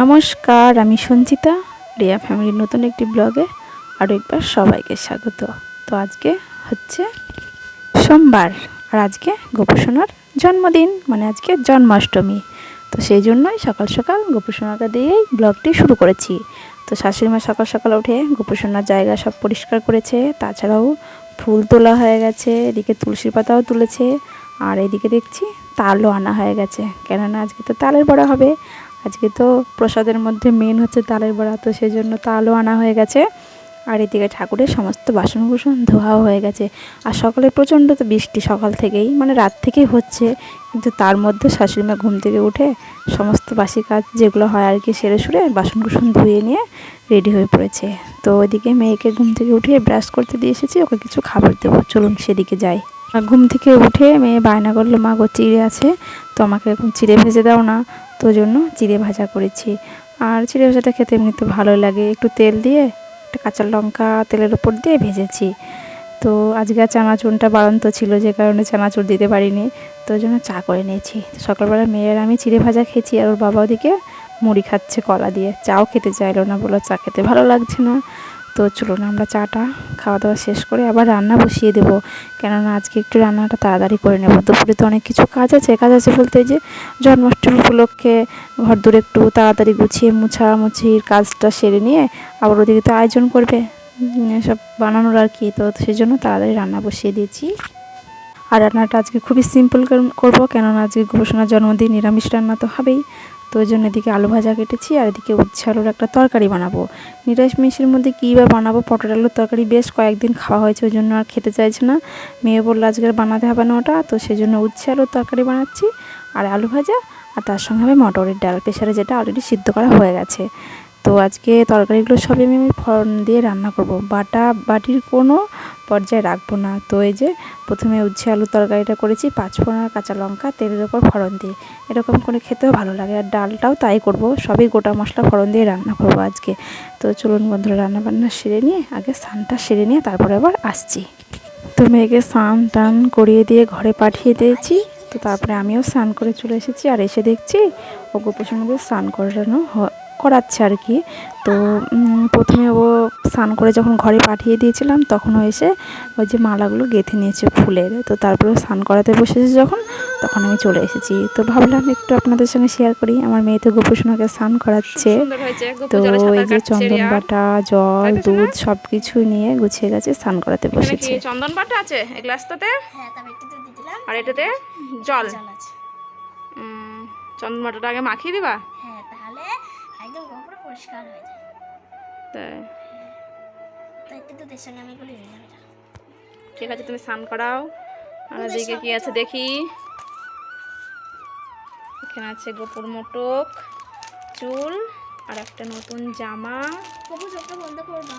নমস্কার আমি সঞ্চিতা রিয়া ফ্যামিলির নতুন একটি ব্লগে আরও একবার সবাইকে স্বাগত। তো আজকে হচ্ছে সোমবার আর আজকে গোপুসোনার জন্মদিন মানে আজকে জন্মাষ্টমী। তো সেই জন্যই সকাল সকাল গোপুসোনাকে দিয়েই ব্লগটি শুরু করেছি। তো শাশুড়ি মা সকাল সকাল উঠে গোপুসোনার জায়গা সব পরিষ্কার করেছে তাছাড়াও ফুল তোলা হয়ে গেছে এদিকে তুলসী পাতাও তুলেছে আর এদিকে দেখছি তালও আনা হয়ে গেছে। কেননা আজকে তো তালের বড়া হবে। আজকে তো প্রসাদের মধ্যে মেন হচ্ছে তালের বড়া, তো সেই জন্য তালও আনা হয়ে গেছে। আর এদিকে ঠাকুরের সমস্ত বাসন কুসন ধোয়াও হয়ে গেছে। আর সকালে প্রচণ্ড তো বৃষ্টি সকাল থেকেই মানে রাত থেকেই হচ্ছে। কিন্তু তার মধ্যে শাশুড়িমা ঘুম থেকে উঠে সমস্ত বাসি কাজ যেগুলো হয় আর কি সেরে সুরে বাসন কুসন ধুয়ে নিয়ে রেডি হয়ে পড়েছে। তো ওইদিকে মেয়েকে ঘুম থেকে উঠিয়ে ব্রাশ করতে দিয়ে এসেছি, ওকে কিছু খাবার দেবো। চলুন সেদিকে যাই। ঘুম থেকে উঠে মেয়ে বায়না করল, মা গো, চিড়ে আছে, তো আমাকে এখন চিড়ে ভেজে দাও না। তো জন্য চিড়ে ভাজা করেছি। আর চিড়ে ভাজাটা খেতে এমনিতে ভালো লাগে। একটু তেল দিয়ে একটা কাঁচা লঙ্কা তেলের উপর দিয়ে ভেজেছি। তো আজকে আর চানাচুরটা বাড়ন্ত ছিল, যে কারণে চানাচুর দিতে পারিনি। তো জন্য চা করে নিয়েছি। সকালবেলা মেয়ের আমি চিড়ে ভাজা খেয়েছি, আর ওর বাবা ওদিকে মুড়ি খাচ্ছে কলা দিয়ে। চাও খেতে চাইলো না বলো, চা খেতে ভালো লাগছে না। তো চলুন আমরা চাটা খাওয়া দাওয়া শেষ করে আবার রান্না বসিয়ে দেবো। কেননা আজকে একটু রান্নাটা তাড়াতাড়ি করে নেব। দুপুরে তো অনেক কিছু কাজ আছে। কাজ আছে বলতে যে জন্মাষ্টমী উপলক্ষে ঘর দূরে একটু তাড়াতাড়ি গুছিয়ে মুছামুছির কাজটা সেরে নিয়ে আবার ওদিকে তো আয়োজন করবে। সব বানানোর আর কি। তো সেই জন্য তাড়াতাড়ি রান্না বসিয়ে দিয়েছি। আর রান্নাটা আজকে খুবই সিম্পল করব। কেননা আজকে ঘোষণার জন্মদিন, নিরামিষ রান্না তো হবেই। তো ওই জন্য এদিকে আলু ভাজা কেটেছি আর এদিকে উচ্ছে আলুর একটা তরকারি বানাবো। নিরামিষের মধ্যে কী বা বানাবো? পটল আলুর তরকারি বেশ কয়েকদিন খাওয়া হয়েছে, ওই জন্য আর খেতে চাইছে না। মেয়ে বলল, আজকে বানাতে হবে না ওটা। তো সেই জন্য উচ্ছে আলুর তরকারি বানাচ্ছি আর আলু ভাজা আর তার সঙ্গে হবে মটরের ডাল। প্রেশারে যেটা অলরেডি সিদ্ধ করা হয়ে গেছে। তো আজকে তরকারিগুলো সবই আমি ফড়ন দিয়ে রান্না করব। বাটা, বাটির কোনো পর্যায়ে রাখব না। তো এই যে প্রথমে উচ্ছে আলু তরকারিটা করেছি, পাঁচফোড়ন আর কাঁচা লঙ্কা, তেলের ওপর ফড়ন দিয়ে। এরকম করে খেতেও ভালো লাগে। আর ডালটাও তাই করব। সবই গোটা মশলা ফড়ন দিয়ে রান্না করব আজকে। তো চলুন বন্ধুরা রান্না বান্না সেরে নিয়ে, আগে স্নানটা সেরে নিয়ে তারপরে আবার আসছি। তো মেয়েকে স্নান টান করিয়ে দিয়ে ঘরে পাঠিয়ে দিয়েছি। তো তারপরে আমিও স্নান করে চলে এসেছি। আর এসে দেখছি ও গোপসনদের স্নান করানো করাচ্ছে আর কি। তো প্রথমে ও স্নান করে যখন ঘরে পাঠিয়ে দিয়েছিলাম তখন ও এসে ওই যে মালাগুলো গেঁথে নিয়েছে ফুলের। তো তারপরে স্নান করাতে বসেছে যখন তখন আমি চলে এসেছি। তো ভাবলাম একটু আপনাদের সঙ্গে শেয়ার করি। আমার মেয়ে তো গোপসোনাকে স্নান করাচ্ছে। তো গোপু জলে সাঁতার এই যে কাটছে চন্দন বাটা জল দুধ সব কিছু নিয়ে গুছিয়ে গেছে স্নান করাতে বসেছে। চন্দন বাটা আছে? এই গ্লাসটাতে? হ্যাঁ আর এটাতে? জল। চন্দন বাটাটা আগে মাখিয়ে দিবা? পরিষ্কার হয়ে যায়। তাই? তো একটু দুধের সঙ্গে আমি গুলিয়ে নিলাম এটা। ঠিক আছে তুমি স্নান করাও। আর এদিকে কি আছে দেখি। এখানে আছে গোপুর মোটক চুল আর একটা নতুন জামা।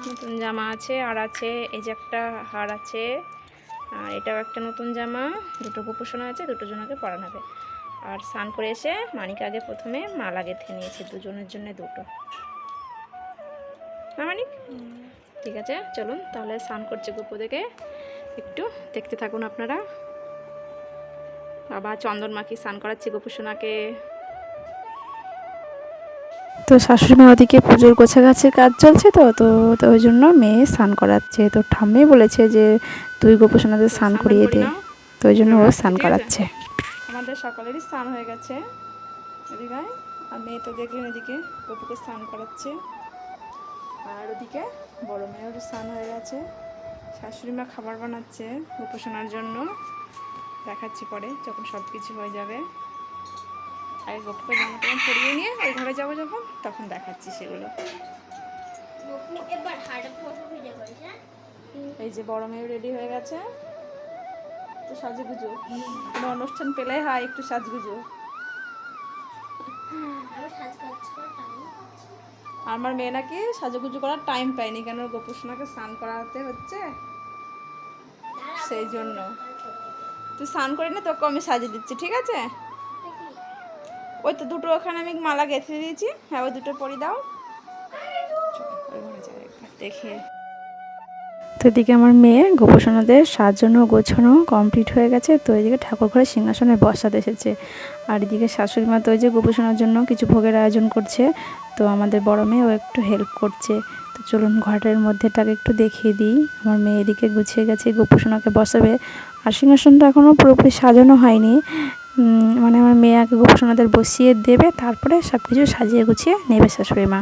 নতুন জামা আছে আর আছে এই যে একটা হার আছে। আর এটাও একটা নতুন জামা দুটো গোপোষণা আছে দুটো জনকে পরানো হবে। আর স্নান করে এসে মানিক আগে প্রথমে মালা গেঁথে নিয়েছে দুজনের জন্য দুটো। মানিক? ঠিক আছে চলুন তাহলে স্নান করছে গোপু দেখে একটু দেখতে থাকুন আপনারা। বাবা চন্দন মাখি স্নান করাচ্ছি গোপুসোনাকে তো শাশুড়ি মা ওদিকে পুজোর গোছাগাছির কাজ চলছে তো তো তো ওই জন্য মেয়ে স্নান করাচ্ছে। তো ঠাম্মি বলেছে যে তুই গোপসোনাদের স্নান স্নান করিয়ে করি দে। তো ওই জন্য ও স্নান করাচ্ছে। আমাদের সকালেরই স্নান হয়ে গেছে। আর মেয়ে তো দেখলেন এদিকে গপুকে স্নান করাচ্ছে। আর ওদিকে বড় মেয়েরও স্নান হয়ে গেছে। শাশুড়ি মা খাবার বানাচ্ছে উপাসনার জন্য। দেখাচ্ছি পরে যখন সব কিছু হয়ে যাবে। আগে গপুকে জামা টামা পরিয়ে নিয়ে ওই ঘরে যাব যখন তখন দেখাচ্ছি সেগুলো। হ্যাঁ এই যে বড় মেয়ে রেডি হয়ে গেছে। তো সাজুগুজু। কোনো অনুষ্ঠান পেলে হয় একটু সাজগুজু। আমার মেয়ে নাকি সাজুগুজু করার টাইম পাইনি কেন গোপুসোনাকে স্নান করাতে হচ্ছে? সেই জন্য। তুই স্নান করি না তোকে আমি সাজিয়ে দিচ্ছি, ঠিক আছে? ওই তো দুটো ওখানে আমি মালা গেঁথে দিয়েছি। হ্যাঁ ওই দুটো পরি দাও। দেখে। তো এদিকে আমার মেয়ে গোপসনাদের সাজানো গোছানো কমপ্লিট হয়ে গেছে, তো এদিকে ঠাকুর ঘরে সিংহাসনে বসাতে এসেছে। আর এদিকে শাশুড়ি মা তো ওই যে গোপসনার জন্য কিছু ভোগের আয়োজন করছে, তো আমাদের বড় মেয়েও একটু হেল্প করছে। তো চলুন ঘরের মধ্যেটাকে একটু দেখিয়ে দিই। আমার মেয়ে এদিকে গুছিয়ে গেছে, গোপসনাকে বসাবে। আর সিংহাসনটা এখনও পুরোপুরি সাজানো হয়নি। মানে আমার মেয়ে আগে গোপসনাদের বসিয়ে দেবে, তারপরে সব কিছু সাজিয়ে গুছিয়ে নেবে শাশুড়ি মা।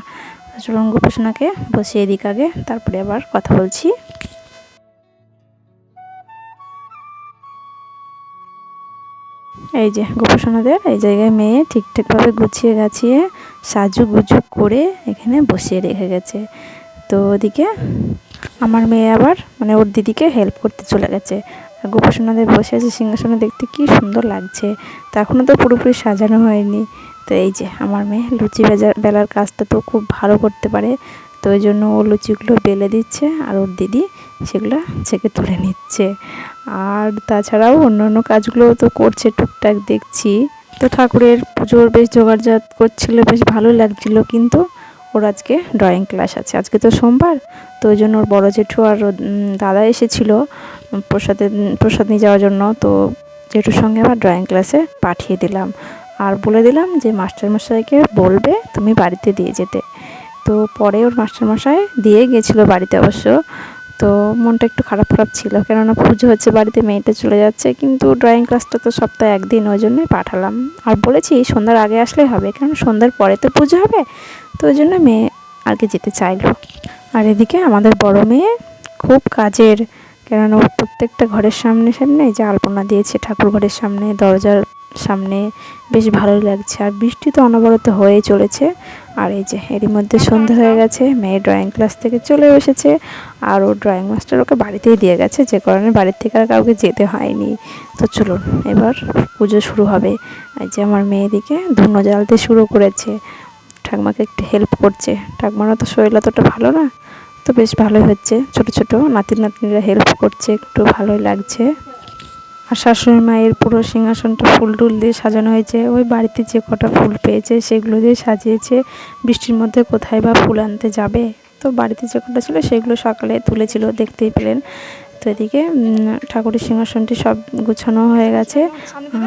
চলুন গোপসনাকে বসিয়ে দিক আগে, তারপরে আবার কথা বলছি। এই যে গোপসনাদের, এই জায়গায় মেয়ে ঠিকঠাকভাবে গুছিয়ে গাছিয়ে সাজু গুজু করে এখানে বসিয়ে রেখে গেছে। তো ওদিকে আমার মেয়ে আবার মানে ওর দিদিকে হেল্প করতে চলে গেছে। আর গোপসনাদের বসে আছে সিংহাসনে দেখতে কি সুন্দর লাগছে। তা এখনও তো পুরোপুরি সাজানো হয়নি। তো এই যে আমার মেয়ে লুচি বেজা, বেলার কাজটা তো খুব ভালো করতে পারে। তো ওই জন্য ও লুচিগুলো বেলে দিচ্ছে আর ওর দিদি সেগুলো ছেঁকে তুলে নিচ্ছে। আর তাছাড়াও অন্য অন্য কাজগুলোও তো করছে টুকটাক দেখছি। তো ঠাকুরের পুজোর বেশ জোগাড়জাত করছিল, বেশ ভালো লাগছিল, কিন্তু ওর আজকে ড্রয়িং ক্লাস আছে। আজকে তো সোমবার, তো ওই জন্য ওর বড় জেঠু আর দাদা এসেছিল প্রসাদে, প্রসাদ নিয়ে যাওয়ার জন্য। তো জেঠুর সঙ্গে আবার ড্রয়িং ক্লাসে পাঠিয়ে দিলাম। আর বলে দিলাম যে, মাস্টারমশাইকে বলবে তুমি বাড়িতে দিয়ে যেতে। তো পরে ওর মাস্টারমশাই দিয়ে গেছিল বাড়িতে অবশ্য। তো মনটা একটু খারাপ খারাপ ছিল, কেননা পুজো হচ্ছে বাড়িতে মেয়েটা চলে যাচ্ছে, কিন্তু ড্রয়িং ক্লাসটা তো সপ্তাহে একদিন ওই জন্যই পাঠালাম। আর বলেছি, সন্ধ্যার আগে আসলে হবে কারণ সন্ধ্যার পরে তো পুজো হবে, তো ওই জন্য মেয়ে আগে যেতে চাইলো। আর এদিকে আমাদের বড় মেয়ে খুব কাজের, কেননা ও প্রত্যেকটা ঘরের সামনে সামনে যে আলপনা দিয়েছে ঠাকুর ঘরের সামনে, দরজার সামনে বেশ ভালোই লাগছে। আর বৃষ্টি তো অনবরত হয়েই চলেছে। আর এই যে এরই মধ্যে সন্ধে হয়ে গেছে, মেয়ে ড্রয়িং ক্লাস থেকে চলে এসেছে। আর ও ড্রয়িং মাস্টার ওকে বাড়িতেই দিয়ে গেছে, যে কারণে বাড়ির থেকে আর কাউকে যেতে হয়নি। তো চলুন, এবার পুজো শুরু হবে। এই যে আমার মেয়েদিকে ধুনো জ্বালতে শুরু করেছে। ঠাকমাকে একটু হেল্প করছে। ঠাকমারও তো শরীর অতটা ভালো না, তো বেশ ভালোই হচ্ছে। ছোট ছোট নাতি নাতনিরা হেল্প করছে, একটু ভালোই লাগছে। আর শাশুড়ি মায়ের পুরো সিংহাসনটা ফুল টুল দিয়ে সাজানো হয়েছে। ওই বাড়িতে যে কটা ফুল পেয়েছে সেগুলো দিয়ে সাজিয়েছে। বৃষ্টির মধ্যে কোথায় বা ফুল আনতে যাবে? তো বাড়িতে যে কটা ছিল সেগুলো সকালে তুলেছিল, দেখতেই পেলেন। তো এদিকে ঠাকুরের সিংহাসনটি সব গুছানো হয়ে গেছে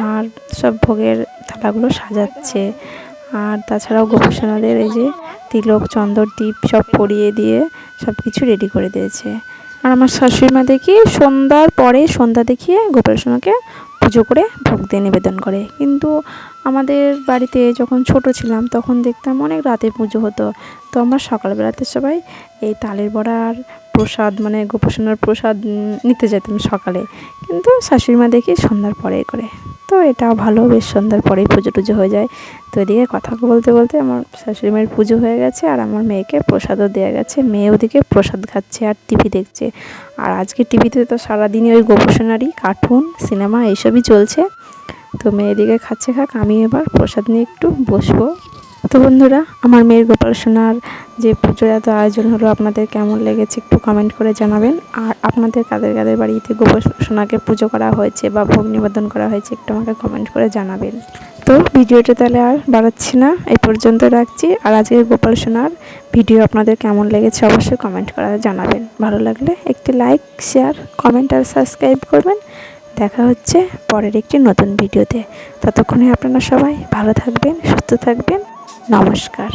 আর সব ভোগের থালাগুলো সাজাচ্ছে। আর তাছাড়াও গোপসনাদের এই যে তিলক, চন্দর দ্বীপ সব পরিয়ে দিয়ে সব কিছু রেডি করে দিয়েছে। আর আমার শাশুড়ি মা দেখি সন্ধ্যার পরে সন্ধ্যা দেখিয়ে গোপাল সোনাকে পুজো করে ভোগ দিয়ে নিবেদন করে। কিন্তু আমাদের বাড়িতে যখন ছোট ছিলাম তখন দেখতাম অনেক রাতে পুজো হতো। তো আমরা সকালবেলাতে সবাই এই তালের বড়ার প্রসাদ মানে গোপাল সোনার প্রসাদ নিতে যেতাম সকালে। কিন্তু শাশুড়ি মা দেখি সন্ধ্যার পরে করে। তো এটাও ভালো, বেশ সন্ধ্যার পরেই পুজো টুজো হয়ে যায়। তো এদিকে কথা বলতে বলতে আমার শাশুড়ি মায়ের পুজো হয়ে গেছে আর আমার মেয়েকে প্রসাদও দেওয়া গেছে। মেয়ে ওদিকে প্রসাদ খাচ্ছে আর টিভি দেখছে। আর আজকে টিভিতে তো সারাদিনই ওই গোপসোনারি কার্টুন, সিনেমা এইসবই চলছে। তো মেয়ে এদিকে খাচ্ছে খাক আমি এবার প্রসাদ নিয়ে একটু বসবো। তো বন্ধুরা, আমার মেয়ের গোপাল সোনার যে পুজোর এত আয়োজন হলো, আপনাদের কেমন লেগেছে একটু কমেন্ট করে জানাবেন। আর আপনাদের কাদের কাদের বাড়িতে গোপাল সোনাকে পুজো করা হয়েছে বা ভোগ নিবেদন করা হয়েছে, একটু আমাকে কমেন্ট করে জানাবেন। তো ভিডিওটা তাহলে আর বাড়াচ্ছি না, এই পর্যন্ত রাখছি। আর আজকে গোপাল সোনার ভিডিও আপনাদের কেমন লেগেছে অবশ্যই কমেন্ট করা জানাবেন। ভালো লাগলে একটি লাইক শেয়ার কমেন্ট আর সাবস্ক্রাইব করবেন। দেখা হচ্ছে পরের একটি নতুন ভিডিওতে। ততক্ষণে আপনারা সবাই ভালো থাকবেন, সুস্থ থাকবেন। নমস্কার।